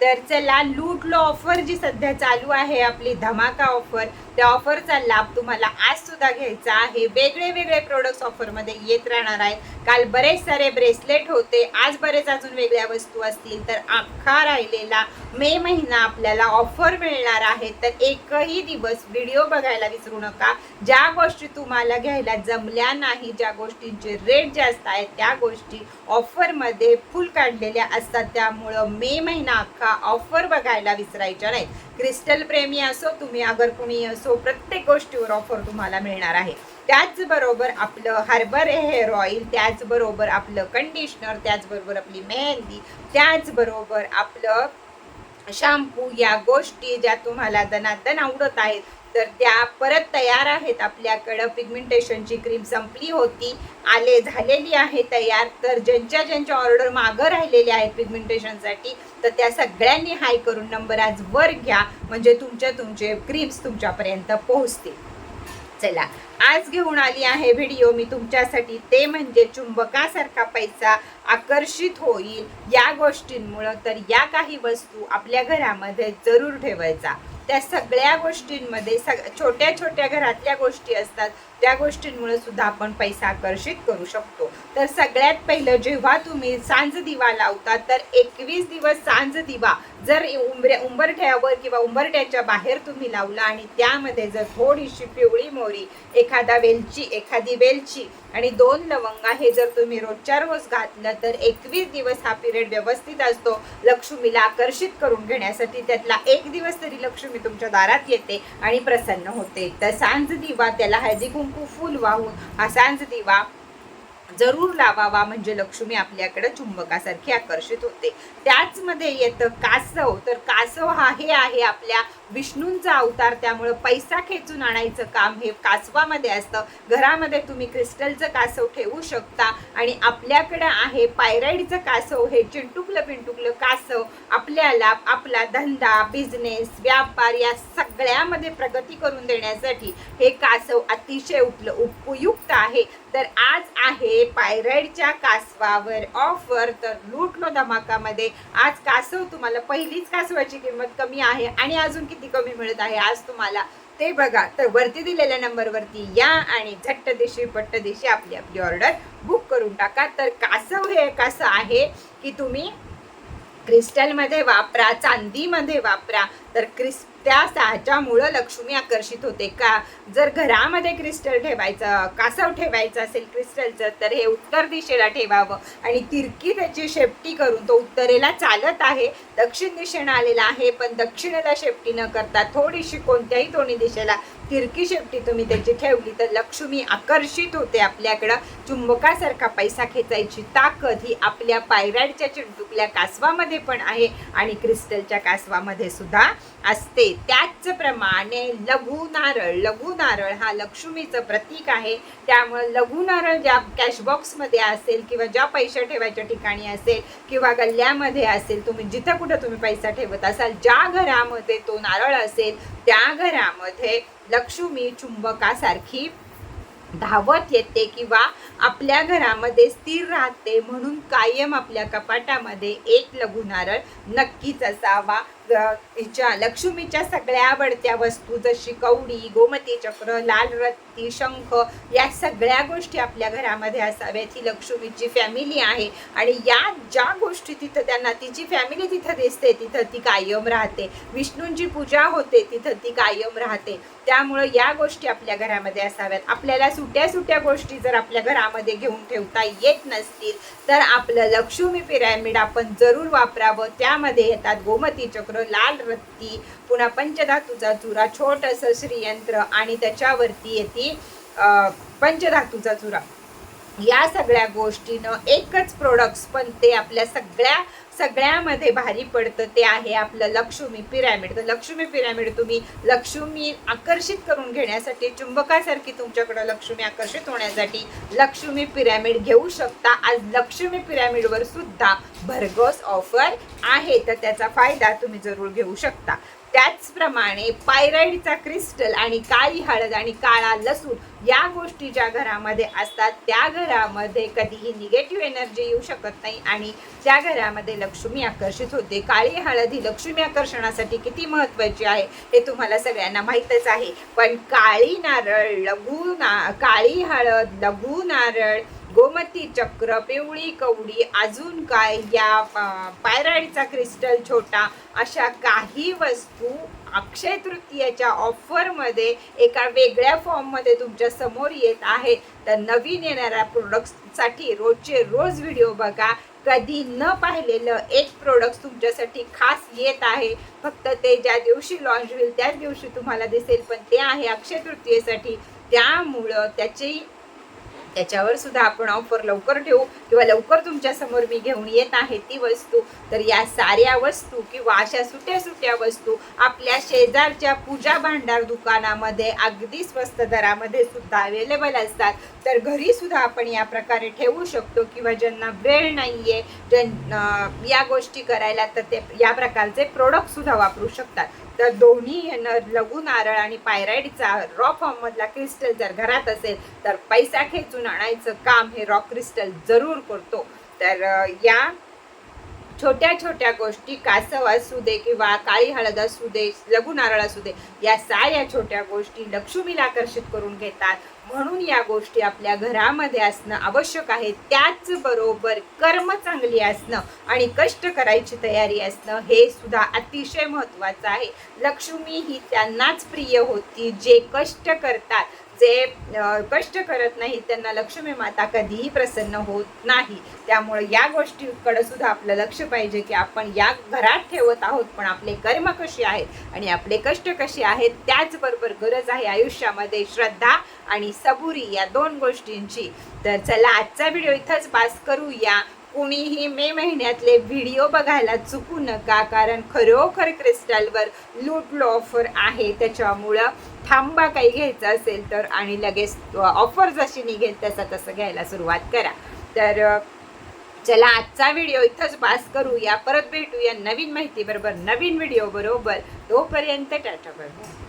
तर चला लूट लो ऑफर जी सध्या चालू आहे आपली धमाका ऑफर त्या ऑफरचा लाभ तुम्हाला आज सुद्धा घ्यायचा आहे. वेगळे वेगळे प्रोडक्ट्स ऑफरमध्ये येत राहणार आहेत. काल बरेच सारे ब्रेसलेट होते. आज बरेच अजून वेगळ्या वस्तू असतील. तर अख्खा राहिलेला मे महिना आपल्याला ऑफर मिळणार आहे. तर एकही दिवस व्हिडिओ बघायला विसरू नका. ज्या गोष्टी तुम्हाला घ्यायला जमल्या नाही ज्या गोष्टींचे रेट जास्त आहेत त्या गोष्टी ऑफरमध्ये फुल काढलेल्या असतात. त्यामुळं मे महिना अख्खा ऑफर बघायला विसरायच्या नाही. क्रिस्टल प्रेमी असो तुम्ही अगर कुणी असो प्रत्येक गोष्टीवर ऑफर तुम्हाला मिळणार आहे. त्याचबरोबर आपलं हर्बर हेअर ऑइल त्याचबरोबर आपलं कंडिशनर त्याचबरोबर आपली मेहंदी त्याचबरोबर आपलं शॅम्पू या गोष्टी ज्या तुम्हाला दनादन आवडत आहेत तर त्या परत तयार आहेत. आपल्याकडं पिगमेंटेशनची क्रीम संपली होती. आले झालेली आहे तयार. तर ज्यांच्या ज्यांच्या ऑर्डर मागं राहिलेल्या आहेत पिगमेंटेशनसाठी तर त्या सगळ्यांनी हाय करून नंबर आज वर घ्या. म्हणजे तुमच्या तुमचे क्रीम्स तुमच्यापर्यंत पोहोचतील. चला आज घेऊन आली आहे व्हिडिओ मी तुमच्यासाठी ते म्हणजे चुंबकासारखा पैसा आकर्षित होईल या गोष्टींमुळं. तर या काही वस्तू आपल्या घरामध्ये जरूर ठेवायचा. त्या सगळ्या गोष्टींमध्ये सग छोट्या छोट्या घरातल्या गोष्टी असतात त्या गोष्टींमुळे सुद्धा आपण पैसा आकर्षित करू शकतो. तर सगळ्यात पहिलं जेव्हा तुम्ही सांज दिवा लावता तर एकवीस दिवस सांज दिवा जर उंबऱ्या उंबरठ्यावर किंवा उंबरठ्याच्या बाहेर तुम्ही लावला आणि त्यामध्ये जर थोडीशी पिवळी मोहरी एखादा वेलची एखादी वेलची आणि दोन लवंगा हे जर तुम्ही रोजच्या रोज घातलं तर एकवीस दिवस हा पिरियड व्यवस्थित असतो. लक्ष्मीला आकर्षित करून घेण्यासाठी त्यातला एक दिवस तरी लक्ष्मी तुमच्या दारात येते आणि प्रसन्न होते. तर सांज दिवा त्याला हळदी कुंकू फुल वाहून हा सांज दिवा जरूर लावावा म्हणजे लक्ष्मी आपल्याकडे चुंबकासारखी आकर्षित होते. त्याचमध्ये येतं कासव. तर कासव हा हे आहे आपल्या विष्णूंचा अवतार त्यामुळं पैसा खेचून आणायचं काम हे कासवामध्ये असतं. घरामध्ये तुम्ही क्रिस्टलचं कासव ठेवू शकता आणि आपल्याकडे आहे पायराईडचं कासव हे चिंटुकलं पिंटुकलं कासव. आपल्याला आपला धंदा बिझनेस व्यापार या सगळ्यामध्ये प्रगती करून देण्यासाठी हे कासव अतिशय उपल उपयुक्त आहे. तर आज आहे पायराईडच्या कासवावर ऑफर तर लूटलो धमाकामध्ये आज कासव तुम्हाला पहिलीच कासवाची किंमत कमी आहे आणि अजून किती कमी मिळत आहे आज तुम्हाला ते बघा. तर वरती दिलेल्या नंबरवरती या आणि झट्ट दिशी पट्ट दिशी आपली आपली ऑर्डर बुक करून टाका. तर कासव हे एक असं आहे की तुम्ही क्रिस्टलमध्ये वापरा चांदीमध्ये वापरा. तर क्रिस त्या साच्यामुळं लक्ष्मी आकर्षित होते का? जर घरामध्ये क्रिस्टल ठेवायचं कासव ठेवायचं असेल क्रिस्टलचं तर हे उत्तर दिशेला ठेवावं. आणि तिरकी त्याची शेपटी करून तो उत्तरेला चालत आहे. दक्षिण दिशेनं आलेला आहे पण दक्षिणेला शेपटी न करता थोडीशी कोणत्याही दोन्ही दिशेला तिरकी शेपटी तुम्ही त्याची ठेवली तर लक्ष्मी आकर्षित होते. आपल्याकडं चुंबकासारखा पैसा खेचायची ताकद ही आपल्या पायराडच्या चिंटुकल्या कासवामध्ये पण आहे आणि क्रिस्टलच्या कासवामध्ये सुद्धा असते. त्याचप्रमाणे लघु नारळ लघु नारळ हा लक्ष्मीचं प्रतीक आहे. त्यामुळे लघु नारळ ज्या कॅशबॉक्समध्ये असेल किंवा ज्या पैसे ठेवायच्या ठिकाणी असेल किंवा गल्ल्यामध्ये असेल तुम्ही जिथं कुठं तुम्ही पैसा ठेवत असाल ज्या घरामध्ये तो नारळ असेल त्या घरामध्ये लक्ष्मी चुंबकासारखी धावत येते किंवा आपल्या घरामध्ये स्थिर राहते म्हणून कायम आपल्या कपाटामध्ये एक लघु नारळ नक्कीच असावा. हिच्या लक्ष्मीच्या सगळ्या आवडत्या वस्तू जशी कवडी गोमती चक्र लाल रत्ती शंख या सगळ्या गोष्टी आपल्या घरामध्ये असाव्यात. ही लक्ष्मीची फॅमिली आहे. आणि या ज्या गोष्टी तिथं त्यांना तिची फॅमिली तिथं दिसते तिथं ती कायम राहते. विष्णूंची पूजा होते तिथं ती कायम राहते. त्यामुळं या गोष्टी आपल्या घरामध्ये असाव्यात. आपल्याला सुट्या सुट्या गोष्टी जर आपल्या घरामध्ये घेऊन ठेवता येत नसतील तर आपलं लक्ष्मी पिरॅमिड आपण जरूर वापरावं. त्यामध्ये येतात गोमती चक्र लाल रत्ती पुन्हा पंचधातूचा चुरा छोटंसं श्रीयंत्र आणि त्याच्यावरती येते अं, पंचधातूचा चुरा. या सगळ्या गोष्टीनं एकच प्रोडक्ट्स पण ते आपल्या सगळ्या सगळ्यामध्ये भारी पडतं ते आहे आपलं लक्ष्मी पिरॅमिड. तर लक्ष्मी पिरॅमिड तुम्ही लक्ष्मी आकर्षित करून घेण्यासाठी चुंबकासारखी तुमच्याकडं लक्ष्मी आकर्षित होण्यासाठी लक्ष्मी पिरॅमिड घेऊ शकता. आज लक्ष्मी पिरॅमिडवर सुद्धा भरघोस ऑफर आहे. तर त्याचा फायदा तुम्ही जरूर घेऊ शकता. त्याचप्रमाणे पायराईडचा क्रिस्टल आणि काळी हळद आणि काळा लसूण या गोष्टी ज्या घरामध्ये असतात त्या घरामध्ये कधीही निगेटिव्ह एनर्जी येऊ शकत नाही आणि त्या घरामध्ये लक्ष्मी आकर्षित होते. काळी हळद ही लक्ष्मी आकर्षणासाठी किती महत्त्वाची आहे हे तुम्हाला सगळ्यांना माहीतच आहे. पण काळी नारळ लघु ना काळी हळद लघु नारळ गोमती चक्र पिवळी कवडी अजून काय या पायराळीचा पायराईडचा क्रिस्टल छोटा अशा काही वस्तू अक्षय तृतीयाच्या ऑफरमध्ये एका वेगळ्या फॉर्ममध्ये तुमच्यासमोर येत आहे तर नवीन येणाऱ्या प्रोडक्ट्ससाठी रोजचे रोज व्हिडिओ बघा. कधी न पाहिलेलं एक प्रोडक्ट तुमच्यासाठी खास येत आहे. फक्त ते ज्या दिवशी लॉन्च होईल त्याच दिवशी तुम्हाला दिसेल. पण ते आहे अक्षय तृतीयेसाठी. त्यामुळं त्याची त्याच्यावर सुद्धा आपण ऑफर लवकर ठेवू किंवा लवकर तुमच्यासमोर मी घेऊन येत आहे ती वस्तू. तर या साऱ्या वस्तू किंवा अशा सुट्या सुट्या वस्तू आपल्या शेजारच्या पूजा भांडार दुकानामध्ये अगदी स्वस्त दरामध्ये सुद्धा अवेलेबल असतात. तर घरी सुद्धा आपण या प्रकारे ठेवू शकतो किंवा ज्यांना वेळ नाहीये ज्यां या गोष्टी करायला तर ते या प्रकारचे प्रोडक्ट सुद्धा वापरू शकतात. तर दोन्ही लघु नारळ आणि पायराईडचा रॉ फॉर्म मधला क्रिस्टल जर घरात असेल तर पैसा खेचून आणायचं काम हे रॉक क्रिस्टल जरूर करतो. तर या छोट्या छोट्या गोष्टी कासव असू दे किंवा काळी हळद असू दे लघु नारळ असू दे या साऱ्या छोट्या गोष्टी लक्ष्मीला आकर्षित करून घेतात. म्हणून या गोष्टी आपल्या घरामध्ये असणं आवश्यक आहे. त्याचबरोबर कर्म चांगली असणं आणि कष्ट करायची तयारी असणं हे सुद्धा अतिशय महत्त्वाचं आहे. लक्ष्मी ही त्यांनाच प्रिय होती जे कष्ट करतात जे कष्ट करत नाही त्यांना लक्ष्मी माता कधीही प्रसन्न होत नाही. त्यामुळे या गोष्टीकडे सुद्धा आपलं लक्ष पाहिजे की आपण या घरात ठेवत आहोत पण आपले कर्म कसे आहेत आणि आपले कष्ट कसे आहेत त्याचबरोबर गरज आहे आयुष्यामध्ये श्रद्धा आणि सबुरी या दोन गोष्टींची. तर चला आजचा व्हिडिओ इथंच पास करूया. कुणीही मे महिन्यातले व्हिडिओ बघायला चुकू नका कारण खरोखर क्रिस्टलवर लूट ऑफर आहे. त्याच्यामुळं थांबा काही घ्यायचं असेल तर आणि लगेच ऑफर जशी निघेल तसं तसं घ्यायला सुरुवात करा. तर चला आजचा व्हिडिओ इथंच पास करूया. परत भेटूया नवीन माहितीबरोबर नवीन व्हिडिओ बरोबर. तोपर्यंत टाटा बरोबर